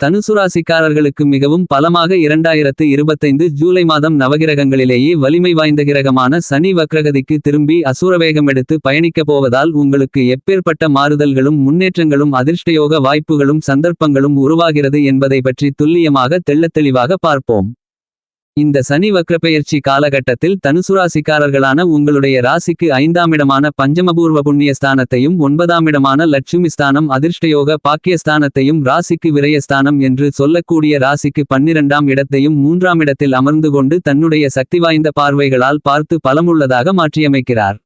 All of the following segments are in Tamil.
தனுசுராசிக்காரர்களுக்கு மிகவும் பலமாக இரண்டாயிரத்து இருபத்தைந்து ஜூலை மாதம் நவகிரகங்களிலேயே வலிமை வாய்ந்த கிரகமான சனி வக்ரகதிக்கு திரும்பி அசுரவேகம் எடுத்து பயணிக்கப் போவதால் உங்களுக்கு எப்பேற்பட்ட மாறுதல்களும் முன்னேற்றங்களும் அதிர்ஷ்டயோக வாய்ப்புகளும் சந்தர்ப்பங்களும் உருவாகிறது என்பதை பற்றி துல்லியமாக தெள்ளத்தெளிவாக பார்ப்போம். இந்த சனி வக்ரப்பெயர்ச்சி காலகட்டத்தில் தனுசுராசிக்காரர்களான உங்களுடைய ராசிக்கு ஐந்தாமிடமான பஞ்சமபூர்வ புண்ணியஸ்தானத்தையும் ஒன்பதாமிடமான லட்சுமி ஸ்தானம் அதிர்ஷ்டயோக பாக்கியஸ்தானத்தையும் ராசிக்கு விரயஸ்தானம் என்று சொல்லக்கூடிய ராசிக்கு பன்னிரண்டாம் இடத்தையும் மூன்றாம் இடத்தில் அமர்ந்து கொண்டு தன்னுடைய சக்தி வாய்ந்த பார்வைகளால் பார்த்து பலமுள்ளதாக மாற்றியமைக்கிறார்.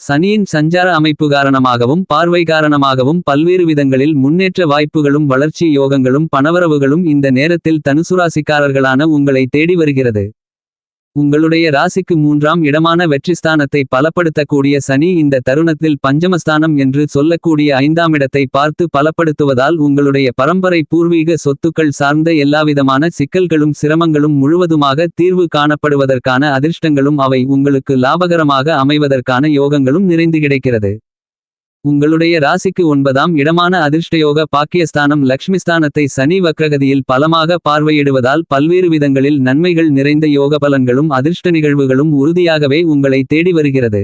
சனியின் சஞ்சார அமைப்பு காரணமாகவும் பார்வை காரணமாகவும் பல்வேறு விதங்களில் முன்னேற்ற வாய்ப்புகளும் வளர்ச்சி யோகங்களும் பணவரவுகளும் இந்த நேரத்தில் தனுசுராசிக்காரர்களான உங்களை தேடி வருகிறது. உங்களுடைய ராசிக்கு மூன்றாம் இடமான வெற்றிஸ்தானத்தை பலப்படுத்தக்கூடிய சனி இந்த தருணத்தில் பஞ்சமஸ்தானம் என்று சொல்லக்கூடிய ஐந்தாம் இடத்தை பார்த்து பலப்படுத்துவதால் உங்களுடைய பரம்பரை பூர்வீக சொத்துக்கள் சார்ந்த எல்லாவிதமான சிக்கல்களும் சிரமங்களும் முழுவதுமாக தீர்வு காணப்படுவதற்கான அதிர்ஷ்டங்களும் அவை உங்களுக்கு லாபகரமாக அமைவதற்கான யோகங்களும் நிறைந்து கிடைக்கிறது. உங்களுடைய ராசிக்கு ஒன்பதாம் இடமான அதிர்ஷ்டயோக பாக்கியஸ்தானம் லக்ஷ்மிஸ்தானத்தை சனி வக்ரகதியில் பலமாக பார்வையிடுவதால் பல்வேறு விதங்களில் நன்மைகள் நிறைந்த யோக பலன்களும் அதிர்ஷ்ட நிகழ்வுகளும் உறுதியாகவே உங்களை தேடி வருகிறது.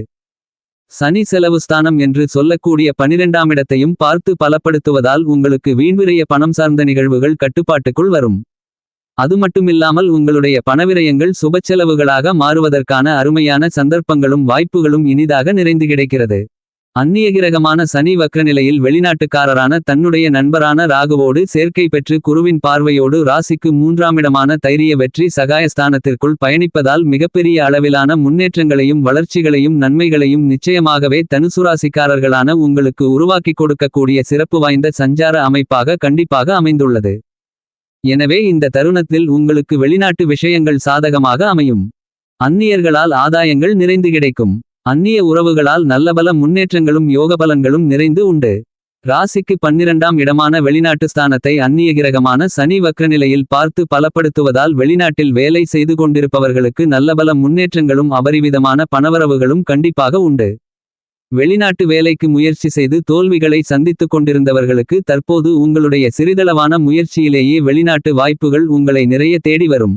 சனி செலவு ஸ்தானம் என்று சொல்லக்கூடிய பனிரெண்டாம் இடத்தையும் பார்த்து பலப்படுத்துவதால் உங்களுக்கு வீண்விரைய பணம் சார்ந்த நிகழ்வுகள் கட்டுப்பாட்டுக்குள் வரும். அது மட்டுமில்லாமல் உங்களுடைய பணவிரயங்கள் சுபச்செலவுகளாக மாறுவதற்கான அருமையான சந்தர்ப்பங்களும் வாய்ப்புகளும் இனிதாக நிறைந்து கிடைக்கிறது. அந்நிய கிரகமான சனி வக்ரநிலையில் வெளிநாட்டுக்காரரான தன்னுடைய நண்பரான ராகுவோடு சேர்க்கை பெற்று குருவின் பார்வையோடு ராசிக்கு மூன்றாமிடமான தைரிய வெற்றி சகாயஸ்தானத்திற்குள் பயணிப்பதால் மிகப்பெரிய அளவிலான முன்னேற்றங்களையும் வளர்ச்சிகளையும் நன்மைகளையும் நிச்சயமாகவே தனுசு ராசிக்காரர்களான உங்களுக்கு உருவாக்கிக் கொடுக்கக்கூடிய சிறப்பு வாய்ந்த சஞ்சார அமைப்பாக கண்டிப்பாக அமைந்துள்ளது. எனவே இந்த தருணத்தில் உங்களுக்கு வெளிநாட்டு விஷயங்கள் சாதகமாக அமையும். அந்நியர்களால் ஆதாயங்கள் நிறைந்து கிடைக்கும். அந்நிய உறவுகளால் நல்லபல முன்னேற்றங்களும் யோகபலன்களும் நிறைந்து உண்டு. ராசிக்கு பன்னிரண்டாம் இடமான வெளிநாட்டு ஸ்தானத்தை அந்நிய கிரகமான சனி வக்ரநிலையில் பார்த்து பலப்படுத்துவதால் வெளிநாட்டில் வேலை செய்து கொண்டிருப்பவர்களுக்கு நல்லபல முன்னேற்றங்களும் அபரிவிதமான பணவரவுகளும் கண்டிப்பாக உண்டு. வெளிநாட்டு வேலைக்கு முயற்சி செய்து தோல்விகளை சந்தித்துக் கொண்டிருந்தவர்களுக்கு தற்போது உங்களுடைய சிறிதளவான முயற்சியிலேயே வெளிநாட்டு வாய்ப்புகள் உங்களை நிறைய தேடி வரும்.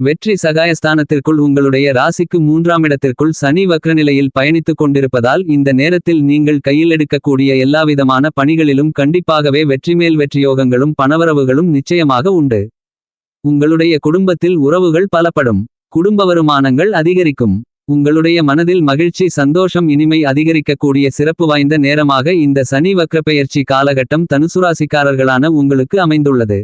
வெற்றி சகாயஸ்தானத்திற்குள் உங்களுடைய ராசிக்கு மூன்றாம் இடத்திற்குள் சனி வக்ரநிலையில் பயணித்துக் கொண்டிருப்பதால் இந்த நேரத்தில் நீங்கள் கையில் எடுக்கக்கூடிய எல்லாவிதமான பணிகளிலும் கண்டிப்பாகவே வெற்றிமேல் வெற்றியோகங்களும் பணவரவுகளும் நிச்சயமாக உண்டு. உங்களுடைய குடும்பத்தில் உறவுகள் பலப்படும். குடும்ப வருமானங்கள் அதிகரிக்கும். உங்களுடைய மனதில் மகிழ்ச்சி சந்தோஷம் இனிமை அதிகரிக்கக்கூடிய சிறப்பு வாய்ந்த நேரமாக இந்த சனி வக்ரப்பெயர்ச்சி காலகட்டம் தனுசுராசிக்காரர்களான உங்களுக்கு அமைந்துள்ளது.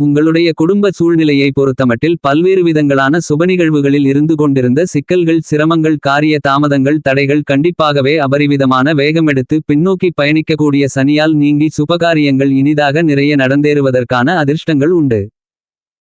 உங்களுடைய குடும்ப சூழ்நிலையை பொறுத்தமட்டில் பல்வேறு விதங்களான சுபநிகழ்வுகளில் இருந்து கொண்டிருந்த சிக்கல்கள் சிரமங்கள் காரிய தாமதங்கள் தடைகள் கண்டிப்பாகவே அபரிவிதமான வேகமெடுத்து பின்னோக்கி பயணிக்கக்கூடிய சனியால் நீங்கி சுபகாரியங்கள் இனிதாக நிறைய நடந்தேறுவதற்கான அதிர்ஷ்டங்கள் உண்டு.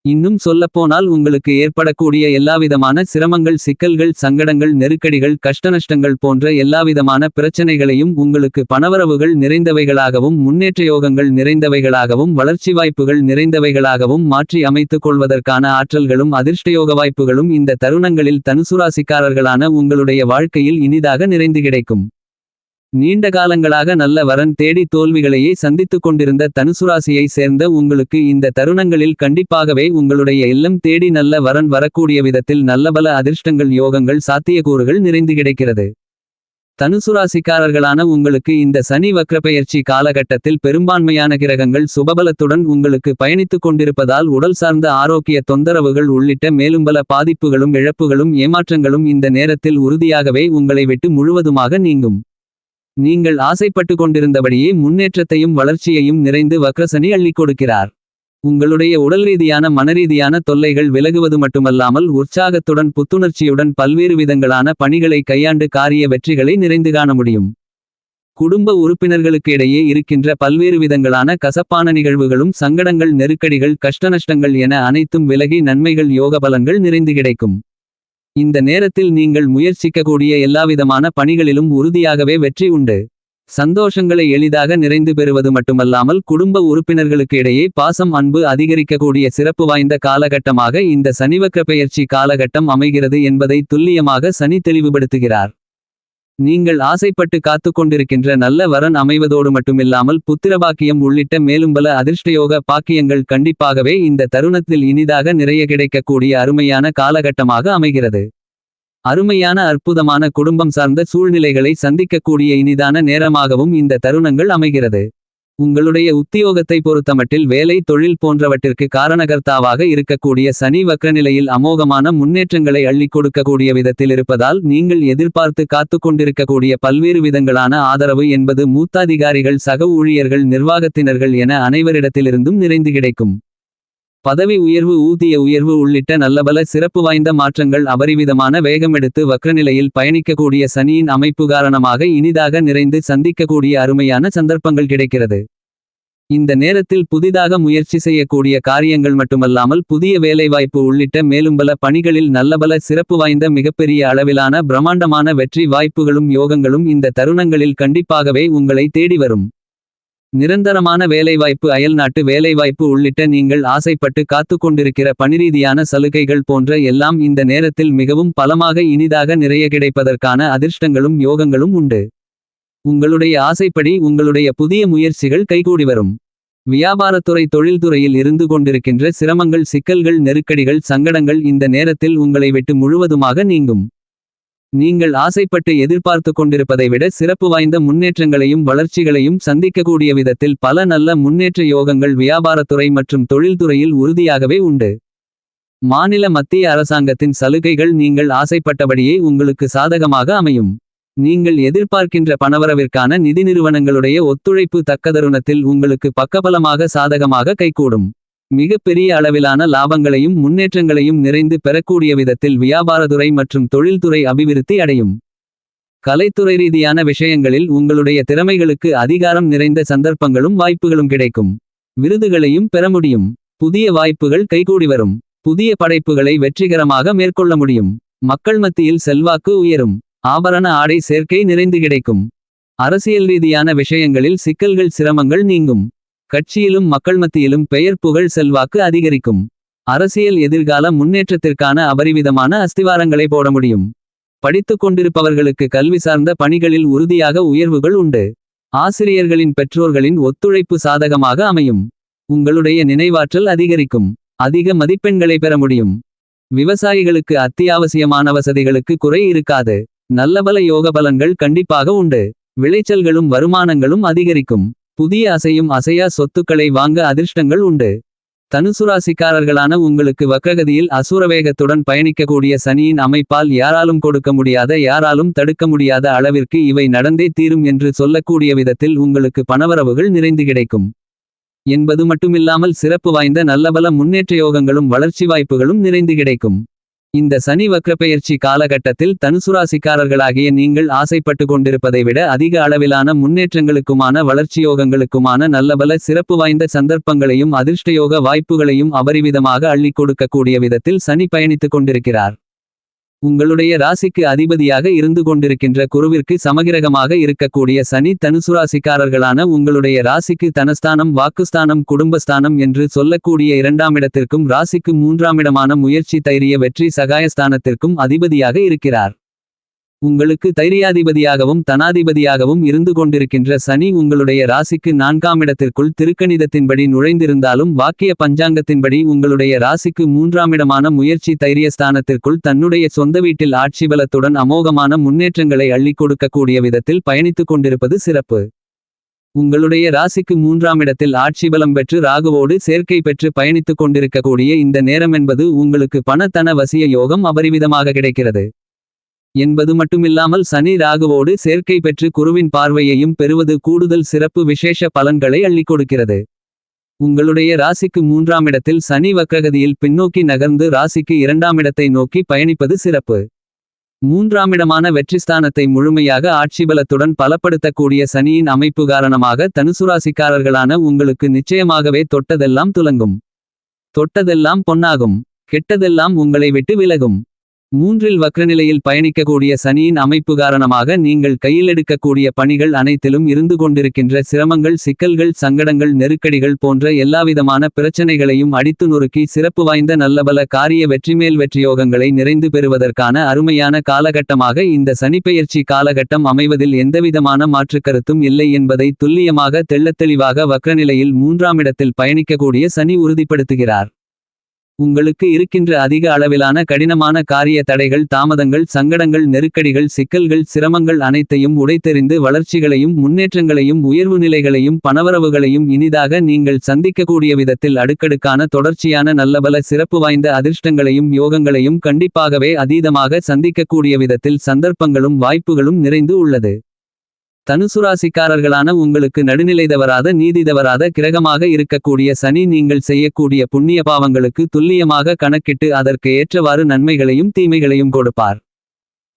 இன்னும் சொல்லப்போனால் உங்களுக்கு ஏற்படக்கூடிய எல்லாவிதமான சிரமங்கள் சிக்கல்கள் சங்கடங்கள் நெருக்கடிகள் கஷ்டநஷ்டங்கள் போன்ற எல்லாவிதமான பிரச்சனைகளையும் உங்களுக்கு பணவரவுகள் நிறைந்தவைகளாகவும் முன்னேற்ற யோகங்கள் நிறைந்தவைகளாகவும் வளர்ச்சி வாய்ப்புகள் நிறைந்தவைகளாகவும் மாற்றி அமைத்துக் கொள்வதற்கான ஆற்றல்களும் அதிர்ஷ்டயோக வாய்ப்புகளும் இந்த தருணங்களில் தனுசுராசிக்காரர்களான உங்களுடைய வாழ்க்கையில் இனிதாக நிறைந்து கிடைக்கும். நீண்ட காலங்களாக நல்ல வரன் தேடி தோல்விகளையே சந்தித்துக் கொண்டிருந்த தனுசுராசியை சேர்ந்த உங்களுக்கு இந்த தருணங்களில் கண்டிப்பாகவே உங்களுடைய இல்லம் தேடி நல்ல வரன் வரக்கூடிய விதத்தில் நல்லபல அதிர்ஷ்டங்கள் யோகங்கள் சாத்தியக்கூறுகள் நிறைந்து கிடைக்கிறது. தனுசுராசிக்காரர்களான உங்களுக்கு இந்த சனி வக்ரப்பெயர்ச்சி காலகட்டத்தில் பெரும்பான்மையான கிரகங்கள் சுபபலத்துடன் உங்களுக்கு பயணித்துக் கொண்டிருப்பதால் உடல் சார்ந்த ஆரோக்கிய தொந்தரவுகள் உள்ளிட்ட மேலும்பல பாதிப்புகளும் இழப்புகளும் ஏமாற்றங்களும் இந்த நேரத்தில் உறுதியாகவே உங்களை விட்டு முழுவதுமாக நீங்கும். நீங்கள் ஆசைப்பட்டு கொண்டிருந்தபடியே முன்னேற்றத்தையும் வளர்ச்சியையும் நிறைந்து வக்ரசனி அள்ளிக் கொடுக்கிறார். உங்களுடைய உடல் ரீதியான மனரீதியான தொல்லைகள் விலகுவது மட்டுமல்லாமல் உற்சாகத்துடன் புத்துணர்ச்சியுடன் பல்வேறு விதங்களான பணிகளை கையாண்டு காரிய வெற்றிகளை நிறைந்து காண முடியும். குடும்ப உறுப்பினர்களுக்கு இடையே இருக்கின்ற பல்வேறு விதங்களான கசப்பான நிகழ்வுகளும் சங்கடங்கள் நெருக்கடிகள் கஷ்டநஷ்டங்கள் என அனைத்தும் விலகி நன்மைகள் யோக பலன்கள் நிறைந்து கிடைக்கும். இந்த நேரத்தில் நீங்கள் முயற்சிக்கக்கூடிய எல்லாவிதமான பணிகளிலும் உறுதியாகவே வெற்றி உண்டு. சந்தோஷங்களை எளிதாக நிறைந்து பெறுவது மட்டுமல்லாமல் குடும்ப உறுப்பினர்களுக்கு இடையே பாசம் அன்பு அதிகரிக்கக்கூடிய சிறப்பு வாய்ந்த காலகட்டமாக இந்த சனிவக்ர பெயர்ச்சி காலகட்டம் அமைகிறது என்பதை துல்லியமாக சனி தெளிவுபடுத்துகிறார். நீங்கள் ஆசைப்பட்டு காத்துக் கொண்டிருக்கின்ற நல்ல வரன் அமைவதோடு மட்டுமில்லாமல் புத்திரபாக்கியம் உள்ளிட்ட மேலும் பல அதிர்ஷ்டயோக பாக்கியங்கள் கண்டிப்பாகவே இந்த தருணத்தில் இனிதாக நிறைய கிடைக்கக்கூடிய அருமையான காலகட்டமாக அமைகிறது. அருமையான அற்புதமான குடும்பம் சார்ந்த சூழ்நிலைகளை சந்திக்கக்கூடிய இனிதான நேரமாகவும் இந்த தருணங்கள் அமைகிறது. உங்களுடைய உத்தியோகத்தை பொறுத்தமட்டில் வேலை தொழில் போன்றவற்றிற்கு காரணகர்த்தாவாக இருக்கக்கூடிய சனி வக்ரநிலையில் அமோகமான முன்னேற்றங்களை அள்ளிக் கொடுக்கக்கூடிய விதத்தில் இருப்பதால் நீங்கள் எதிர்பார்த்து காத்துக் கொண்டிருக்கக்கூடிய பல்வேறு விதங்களான ஆதரவு என்பது மூத்தாதிகாரிகள் சக ஊழியர்கள் நிர்வாகத்தினர்கள் என அனைவரிடத்திலிருந்தும் நிறைந்து கிடைக்கும். பதவி உயர்வு ஊதிய உயர்வு உள்ளிட்ட நல்லபல சிறப்பு வாய்ந்த மாற்றங்கள் அபரிவிதமான வேகமெடுத்து வக்ரநிலையில் பயணிக்கக்கூடிய சனியின் அமைப்பு காரணமாக இனிதாக நிறைந்து சந்திக்கக்கூடிய அருமையான சந்தர்ப்பங்கள் கிடைக்கிறது. இந்த நேரத்தில் புதிதாக முயற்சி செய்யக்கூடிய காரியங்கள் மட்டுமல்லாமல் புதிய வேலைவாய்ப்பு உள்ளிட்ட மேலும்பல பணிகளில் நல்லபல சிறப்பு வாய்ந்த மிகப்பெரிய அளவிலான பிரமாண்டமான வெற்றி வாய்ப்புகளும் யோகங்களும் இந்த தருணங்களில் கண்டிப்பாகவே உங்களை தேடி வரும். நிரந்தரமான வேலைவாய்ப்பு அயல்நாட்டு வேலைவாய்ப்பு உள்ளிட்ட நீங்கள் ஆசைப்பட்டு காத்துக் கொண்டிருக்கிற பணிரீதியான சலுகைகள் போன்ற எல்லாம் இந்த நேரத்தில் மிகவும் பலமாக இனிதாக நிறைய கிடைப்பதற்கான அதிர்ஷ்டங்களும் யோகங்களும் உண்டு. உங்களுடைய ஆசைப்படி உங்களுடைய புதிய முயற்சிகள் கைகூடி வரும். வியாபாரத்துறை தொழில்துறையில் இருந்து கொண்டிருக்கின்ற சிரமங்கள் சிக்கல்கள் நெருக்கடிகள் சங்கடங்கள் இந்த நேரத்தில் உங்களை விட்டு முழுவதுமாக நீங்கும். நீங்கள் ஆசைப்பட்டு எதிர்பார்த்து கொண்டிருப்பதை விட சிறப்பு வாய்ந்த முன்னேற்றங்களையும் வளர்ச்சிகளையும் சந்திக்கக்கூடிய விதத்தில் பல நல்ல முன்னேற்ற யோகங்கள் வியாபாரத்துறை மற்றும் தொழில்துறையில் உறுதியாகவே உண்டு. மாநில மத்திய அரசாங்கத்தின் சலுகைகள் நீங்கள் ஆசைப்பட்டபடியே உங்களுக்கு சாதகமாக அமையும். நீங்கள் எதிர்பார்க்கின்ற பணவரவிற்கான நிதி நிறுவனங்களுடைய ஒத்துழைப்பு தக்கதருணத்தில் உங்களுக்கு பக்கபலமாக சாதகமாக கைகூடும். மிகப்பெரிய அளவிலான லாபங்களையும் முன்னேற்றங்களையும் நிறைந்து பெறக்கூடிய விதத்தில் வியாபாரத்துறை மற்றும் தொழில்துறை அபிவிருத்தி அடையும். கலைத்துறை ரீதியான விஷயங்களில் உங்களுடைய திறமைகளுக்கு அதிகாரம் நிறைந்த சந்தர்ப்பங்களும் வாய்ப்புகளும் கிடைக்கும். விருதுகளையும் பெற முடியும். புதிய வாய்ப்புகள் கைகூடி வரும். புதிய படைப்புகளை வெற்றிகரமாக மேற்கொள்ள முடியும். மக்கள் மத்தியில் செல்வாக்கு உயரும். ஆபரண ஆடை சேர்க்கை நிறைந்து கிடைக்கும். அரசியல் ரீதியான விஷயங்களில் சிக்கல்கள் சிரமங்கள் நீங்கும். கட்சியிலும் மக்கள் மத்தியிலும் பெயர் புகழ் செல்வாக்கு அதிகரிக்கும். அரசியல் எதிர்கால முன்னேற்றத்திற்கான அபரிவிதமான அஸ்திவாரங்களை போட முடியும். படித்துக் கொண்டிருப்பவர்களுக்கு கல்வி சார்ந்த பணிகளில் உறுதியாக உயர்வுகள் உண்டு. ஆசிரியர்களின் பெற்றோர்களின் ஒத்துழைப்பு சாதகமாக அமையும். உங்களுடைய நினைவாற்றல் அதிகரிக்கும். அதிக மதிப்பெண்களை பெற முடியும். விவசாயிகளுக்கு அத்தியாவசியமான வசதிகளுக்கு குறை இருக்காது. நல்லபல யோக பலன்கள் கண்டிப்பாக உண்டு. விளைச்சல்களும் வருமானங்களும் அதிகரிக்கும். புதிய அசையும் அசையா சொத்துக்களை வாங்க அதிர்ஷ்டங்கள் உண்டு. தனுசுராசிக்காரர்களான உங்களுக்கு வக்ககதியில் அசுரவேகத்துடன் பயணிக்கக்கூடிய சனியின் அமைப்பால் யாராலும் கொடுக்க முடியாத யாராலும் தடுக்க முடியாத அளவிற்கு இவை நடந்தே தீரும் என்று சொல்லக்கூடிய விதத்தில் உங்களுக்கு பணவரவுகள் நிறைந்து கிடைக்கும். என்பது மட்டுமில்லாமல் சிறப்பு வாய்ந்த நல்லபல முன்னேற்ற யோகங்களும் வளர்ச்சி வாய்ப்புகளும் நிறைந்து கிடைக்கும். இந்த சனி வக்ரப்பெயர்ச்சி காலகட்டத்தில் தனுசுராசிக்காரர்களாகிய நீங்கள் ஆசைப்பட்டு கொண்டிருப்பதை விட அதிக அளவிலான முன்னேற்றங்களுக்குமான வளர்ச்சியோகங்களுக்குமான நல்லபல சிறப்பு வாய்ந்த சந்தர்ப்பங்களையும் அதிர்ஷ்டயோக வாய்ப்புகளையும் அபரிவிதமாக அள்ளிக் கொடுக்கக்கூடிய விதத்தில் சனி பயணித்துக் கொண்டிருக்கிறார். உங்களுடைய ராசிக்கு அதிபதியாக இருந்து கொண்டிருக்கின்ற குருவிற்கு சமகிரகமாக இருக்கக்கூடிய சனி தனுசுராசிக்காரர்களான உங்களுடைய ராசிக்கு தனஸ்தானம் வாக்குஸ்தானம் குடும்பஸ்தானம் என்று சொல்லக்கூடிய இரண்டாம் இடத்திற்கும் ராசிக்கு மூன்றாம் இடமான முயற்சி தைரிய வெற்றி சகாயஸ்தானத்திற்கும் அதிபதியாக இருக்கிறார். உங்களுக்கு தைரியாதிபதியாகவும் தனாதிபதியாகவும் இருந்து கொண்டிருக்கின்ற சனி உங்களுடைய ராசிக்கு நான்காம் இடத்திற்குள் திருக்கணிதத்தின்படி நுழைந்திருந்தாலும் வாக்கிய பஞ்சாங்கத்தின்படி உங்களுடைய ராசிக்கு மூன்றாம் இடமான முயற்சி தைரியஸ்தானத்திற்குள் தன்னுடைய சொந்த வீட்டில் ஆட்சி பலத்துடன் அமோகமான முன்னேற்றங்களை அள்ளிக் கொடுக்கக்கூடிய விதத்தில் பயணித்துக் கொண்டிருப்பது சிறப்பு. உங்களுடைய ராசிக்கு மூன்றாம் இடத்தில் ஆட்சி பலம் பெற்று ராகுவோடு சேர்க்கை பெற்று பயணித்துக் கொண்டிருக்கக்கூடிய இந்த நேரமென்பது உங்களுக்கு பணத்தன வசிய யோகம் அபரிவிதமாக கிடைக்கிறது. என்பது மட்டுமில்லாமல் சனி ராகுவோடு சேர்க்கை பெற்று குருவின் பார்வையையும் பெறுவது கூடுதல் சிறப்பு விசேஷ பலன்களை அள்ளிக் கொடுக்கிறது. உங்களுடைய ராசிக்கு மூன்றாம் இடத்தில் சனி வக்ககதியில் பின்னோக்கி நகர்ந்து ராசிக்கு இரண்டாம் இடத்தை நோக்கி பயணிப்பது சிறப்பு. மூன்றாம் இடமான வெற்றிஸ்தானத்தை முழுமையாக ஆட்சிபலத்துடன் பலப்படுத்தக்கூடிய சனியின் அமைப்பு காரணமாக தனுசுராசிக்காரர்களான உங்களுக்கு நிச்சயமாகவே தொட்டதெல்லாம் துலங்கும். தொட்டதெல்லாம் பொன்னாகும். கெட்டதெல்லாம் உங்களை விட்டு விலகும். மூன்றில் வக்ரநிலையில் பயணிக்கக்கூடிய சனியின் அமைப்பு காரணமாக நீங்கள் கையிலெடுக்கக்கூடிய பணிகள் அனைத்திலும் இருந்து கொண்டிருக்கின்ற சிரமங்கள் சிக்கல்கள் சங்கடங்கள் நெருக்கடிகள் போன்ற எல்லாவிதமான பிரச்சனைகளையும் அடித்து நொறுக்கி சிறப்பு வாய்ந்த நல்லபல காரிய வெற்றிமேல் வெற்றியோகங்களை நிறைந்து பெறுவதற்கான அருமையான காலகட்டமாக இந்த சனிப்பெயர்ச்சி காலகட்டம் அமைவதில் எந்தவிதமான மாற்றுக்கருத்தும் இல்லை என்பதை துல்லியமாக தெள்ளத்தெளிவாக வக்ரநிலையில் மூன்றாமிடத்தில் பயணிக்கக்கூடிய சனி உறுதிப்படுத்துகிறார். உங்களுக்கு இருக்கின்ற அதிக அளவிலான கடினமான காரிய தடைகள் தாமதங்கள் சங்கடங்கள் நெருக்கடிகள் சிக்கல்கள் சிரமங்கள் அனைத்தையும் உடைத்தெறிந்து வளர்ச்சிகளையும் முன்னேற்றங்களையும் உயர்வு நிலைகளையும் பணவரவுகளையும் இனிதாக நீங்கள் சந்திக்கக்கூடிய விதத்தில் அடுக்கடுக்கான தொடர்ச்சியான நல்லபல சிறப்பு வாய்ந்த அதிர்ஷ்டங்களையும் யோகங்களையும் கண்டிப்பாகவே அதீதமாக சந்திக்கக்கூடிய விதத்தில் சந்தர்ப்பங்களும் வாய்ப்புகளும் நிறைந்து உள்ளது. தனுசுராசிக்காரர்களான உங்களுக்கு நடுநிலை தவறாத நீதி தவறாத கிரகமாக இருக்கக்கூடிய சனி நீங்கள் செய்யக்கூடிய புண்ணிய பாவங்களுக்கு துல்லியமாக கணக்கிட்டு அதற்கு ஏற்றவாறு நன்மைகளையும் தீமைகளையும் கொடுப்பார்.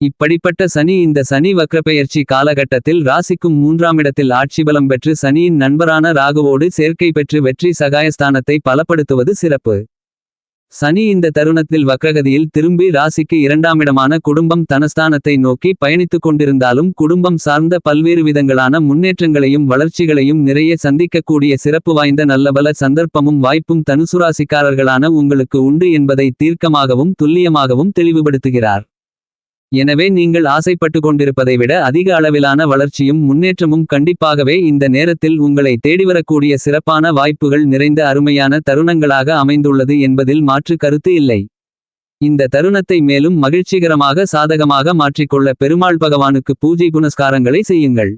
இப்படிப்பட்ட சனி இந்த சனி வக்ரப்பெயர்ச்சி காலகட்டத்தில் ராசிக்கும் மூன்றாமிடத்தில் ஆட்சி பலம் பெற்று சனியின் நண்பரான ராகுவோடு சேர்க்கை பெற்று வெற்றி சகாயஸ்தானத்தை பலப்படுத்துவது சிறப்பு. சனி இந்த தருணத்தில் வக்ரகதியில் திரும்பி ராசிக்கு இரண்டாமிடமான குடும்பம் தனஸ்தானத்தை நோக்கி பயணித்துக் கொண்டிருந்தாலும் குடும்பம் சார்ந்த பல்வேறு விதங்களான முன்னேற்றங்களையும் வளர்ச்சிகளையும் நிறைய சந்திக்கக்கூடிய சிறப்பு வாய்ந்த நல்லபல சந்தர்ப்பமும் வாய்ப்பும் தனுசுராசிக்காரர்களான உங்களுக்கு உண்டு என்பதை தீர்க்கமாகவும் துல்லியமாகவும் தெளிவுபடுத்துகிறார். எனவே நீங்கள் ஆசைப்பட்டு கொண்டிருப்பதை விட அதிக அளவிலான வளர்ச்சியும் முன்னேற்றமும் கண்டிப்பாகவே இந்த நேரத்தில் உங்களை தேடிவரக்கூடிய சிறப்பான வாய்ப்புகள் நிறைந்த அருமையான தருணங்களாக அமைந்துள்ளது என்பதில் மாற்று கருத்து இல்லை. இந்த தருணத்தை மேலும் மகிழ்ச்சிகரமாக சாதகமாக மாற்றிக்கொள்ள பெருமாள் பகவானுக்கு பூஜை புனஸ்காரங்களை செய்யுங்கள்.